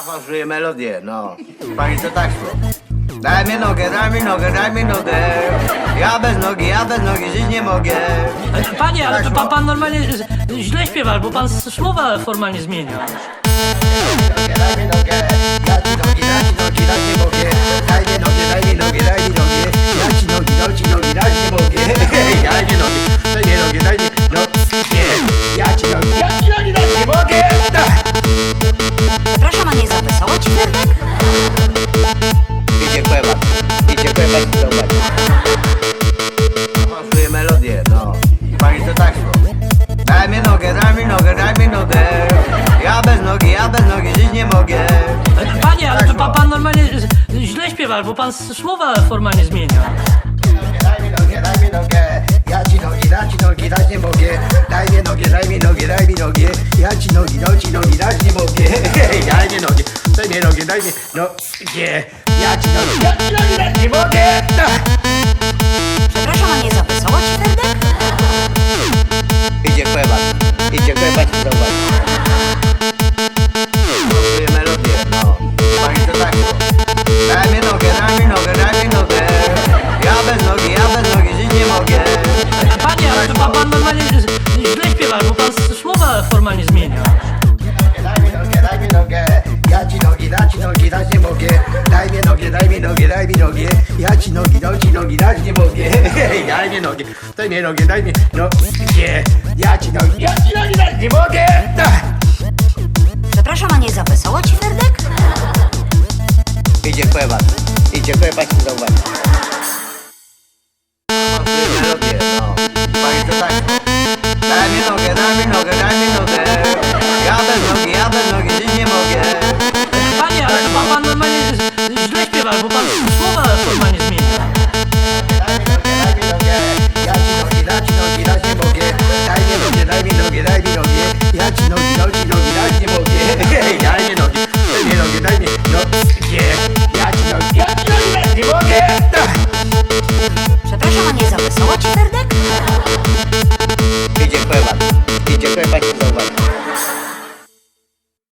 Fałszuje melodię, no. Pani to tak szło. Daj mi nogę, daj mi nogę, daj mi nogę. Ja bez nogi, ja bez nogi żyć nie mogę. Panie, ale Tak, pan, pan normalnie z- źle śpiewa, bo pan s- słowa formalnie zmienia. Daj mi nogę, ja ci pan, no. normalnie źle śpiewa, bo pan słowa formalnie zmienia. Daj mi nogę, daj mi nogę. Ja ci nogi, daj ci nogi, dać nie mogę. Daj mi nogę, daj mi nogę, daj mi nogę. Ja ci nogi, daj ci nogi, dać nie mogę. Daj mi nogę, daj mi nogę, daj mi no nie. Ja ci nogi, ja ci nogi, dać nie mogę. Z- źle śpiewa, bo pan słowa formalnie zmienia. Daj mi nogę, daj mi nogę. Ja ci nogi, dać ci nogi, dać nie mogę. Daj mi nogę, daj mi nogę, daj mi nogę. Ja ci nogi, daj ci nogi, dać nie mogę. Daj mi nogę, daj mi nogę, daj mi no nie. Ja ci nogi, ja ci nogi, dać nie mogę. Przepraszam, a nie za wesoło ci, Ferdek? Idzie kłęba, idzie kłęba i zobacz. melodię, လိုက်ပြီးတော့ရေရချင်တော့ရောက်ချင်တော့ရချင်ဖို့ရေ